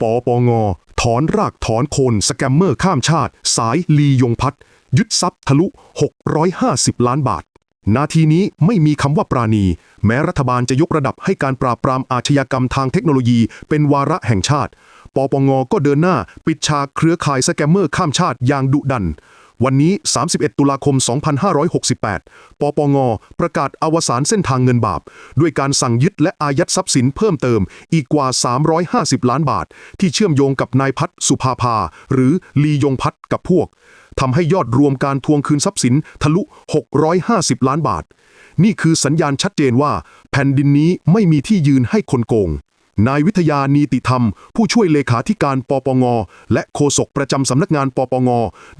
ปปง ถอนรากถอนโคนสแกมเมอร์ข้ามชาติ สายลียงพัฒน์ยึดทรัพย์ทะลุ 650 ล้านบาท นาทีนี้ไม่มีคำว่าปราณี แม้รัฐบาลจะยกระดับให้การปราบปรามอาชญากรรมทางเทคโนโลยี เป็นวาระแห่งชาติ ปปงก็เดินหน้า ปิดฉากเครือข่ายสแกมเมอร์ข้ามชาติอย่างดุดัน วันนี้ 31 ตุลาคม 2568 ปปง ประกาศอวสานเส้นทางเงินบาป ด้วยการสั่งยึดและอายัดทรัพย์สินเพิ่มเติมอีกกว่า 350 ล้านบาท ที่เชื่อมโยงกับนายพัฒน์สุภาภา หรือลียงพัฒน์กับพวกทำให้ยอดรวมการทวงคืนทรัพย์สินทะลุ 650 ล้านบาท นี่คือสัญญาณชัดเจนว่า แผ่นดินนี้ไม่มีที่ยืนให้คนโกง นายวิทยานีติธรรม ผู้ช่วยเลขาธิการปปง และโฆษกประจำสำนักงานปปง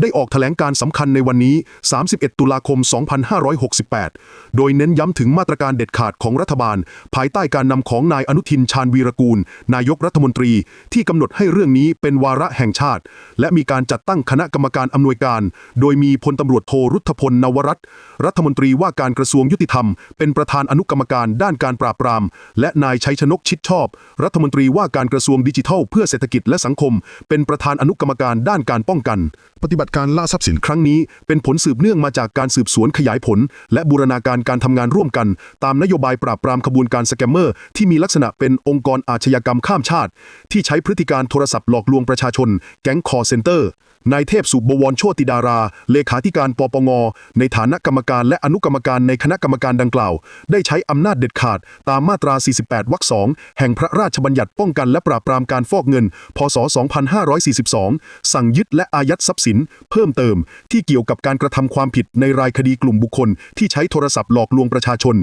ได้ออกแถลงการสำคัญในวันนี้ 31 ตุลาคม 2568 โดยเน้นย้ำถึงมาตรการเด็ดขาดของรัฐบาล ภายใต้การนำของนายอนุทินชาญวีรกูล นายกรัฐมนตรี ที่กำหนดให้เรื่องนี้เป็นวาระแห่งชาติ และมีการจัดตั้งคณะกรรมการอำนวยการ โดยมีพลตำรวจโทรุทธพลนวรัตน์รัฐมนตรีว่าการกระทรวงยุติธรรม เป็นประธานอนุกรรมการด้านการปราบปราม และนายชัยชนกชิดชอบรัฐมนตรีว่าการกระทรวงดิจิทัล เพื่อเศรษฐกิจและสังคม เป็นประธานอนุกรรมการด้านการป้องกัน ปฏิบัติการล่าทรัพย์สินครั้งนี้ เป็นผลสืบเนื่องมาจากการสืบสวนขยายผล และบูรณาการการทำงานร่วมกัน ตามนโยบายปราบปรามขบวนการสแกมเมอร์ ที่มีลักษณะเป็นองค์กรอาชญากรรมข้ามชาติ ที่ใช้พฤติการโทรศัพท์หลอกลวงประชาชน แก๊งคอร์เซนเตอร์นายเทพสุบบวรโชติดารา เลขาธิการปปง ในฐานะกรรมการและอนุกรรมการในคณะกรรมการดังกล่าว ได้ใช้อำนาจเด็ดขาด ตามมาตรา 48 วรรคสองแห่งพระราชบัญญัติป้องกันและปราบปรามการฟอกเงิน พศ 2542 สั่งยึดและอายัดทรัพย์สิน เพิ่มเติม ที่เกี่ยวกับการกระทำความผิดในรายคดีกลุ่มบุคคล ที่ใช้โทรศัพท์หลอกลวงประชาชน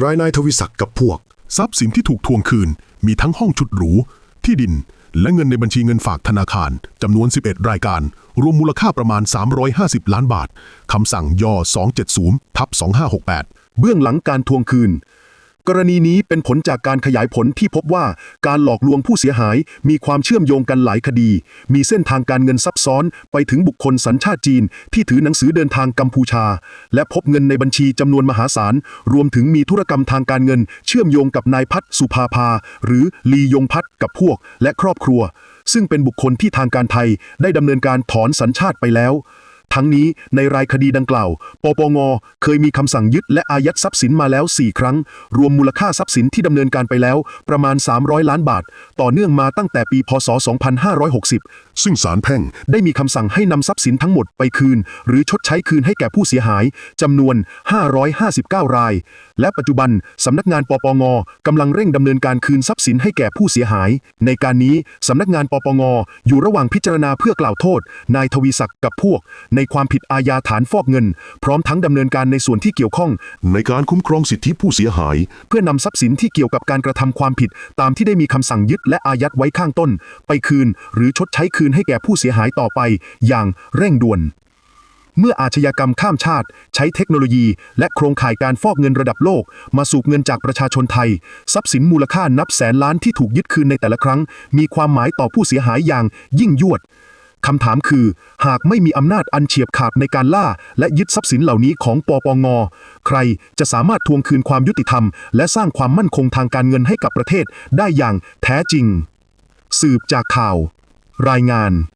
รายนายทวิศักดิ์กับพวก ทรัพย์สินที่ถูกทวงคืน มีทั้งห้องชุดหรู ที่ดิน และเงินในบัญชีเงินฝากธนาคารจำนวน 11 รายการ รวมมูลค่าประมาณ 350 ล้านบาทคำสั่งย270ทับ2568 เบื้องหลังการทวงคืน กรณีนี้เป็นผลจากการขยายผลที่พบว่าการหลอกลวงผู้เสียหายมีความเชื่อมโยงกันหลายคดี มีเส้นทางการเงินซับซ้อนไปถึงบุคคลสัญชาติจีน ที่ถือหนังสือเดินทางกัมพูชา และพบเงินในบัญชีจำนวนมหาศาล รวมถึงมีธุรกรรมทางการเงิน เชื่อมโยงกับนายพัฒสุภาภา หรือลียงพัฒกับพวก และครอบครัว ซึ่งเป็นบุคคลที่ทางการไทยได้ดำเนินการถอนสัญชาติไปแล้ว ทั้งนี้ในรายคดีดังกล่าว ปปง เคยมีคำสั่งยึดและอายัดทรัพย์สินมาแล้ว 4 ครั้ง รวมมูลค่าทรัพย์สินที่ดำเนินการไปแล้วประมาณ 300 ล้านบาท ต่อเนื่องมาตั้งแต่ปี พศ 2560 ซึ่งศาลแพ่งได้มีคำสั่งให้นำทรัพย์สินทั้งหมดไปคืน หรือชดใช้คืนให้แก่ผู้เสียหายจำนวน 559 ราย และปัจจุบันสำนักงานปปงกำลังเร่งดำเนินการคืนทรัพย์สินให้แก่ผู้เสียหาย ในการนี้สำนักงานปปงอยู่ระหว่างพิจารณาเพื่อกล่าวโทษ นายทวีศักดิ์กับพวกในความผิดอาญาฐานฟอกเงิน พร้อมทั้งดำเนินการในส่วนที่เกี่ยวข้อง ในการคุ้มครองสิทธิผู้เสียหาย เพื่อนำทรัพย์สินที่เกี่ยวกับการกระทำความผิด ตามที่ได้มีคำสั่งยึดและอายัดไว้ข้างต้น ไปคืน หรือชดใช้คืนให้แก่ผู้เสียหายต่อไป อย่างเร่งด่วนเมื่ออาชญากรรมข้ามชาติ ใช้เทคโนโลยี และโครงข่ายการฟอกเงินระดับโลก มาสูบเงินจากประชาชนไทย ทรัพย์สินมูลค่านับแสนล้านที่ถูกยึดคืนในแต่ละครั้ง มีความหมายต่อผู้เสียหายอย่างยิ่งยวด คำถามคือ หากไม่มีอำนาจอันเฉียบขาดในการล่า และยึดทรัพย์สินเหล่านี้ของปปง ใครจะสามารถทวงคืนความยุติธรรม และสร้างความมั่นคงทางการเงินให้กับประเทศได้อย่างแท้จริง สืบจากข่าว รายงาน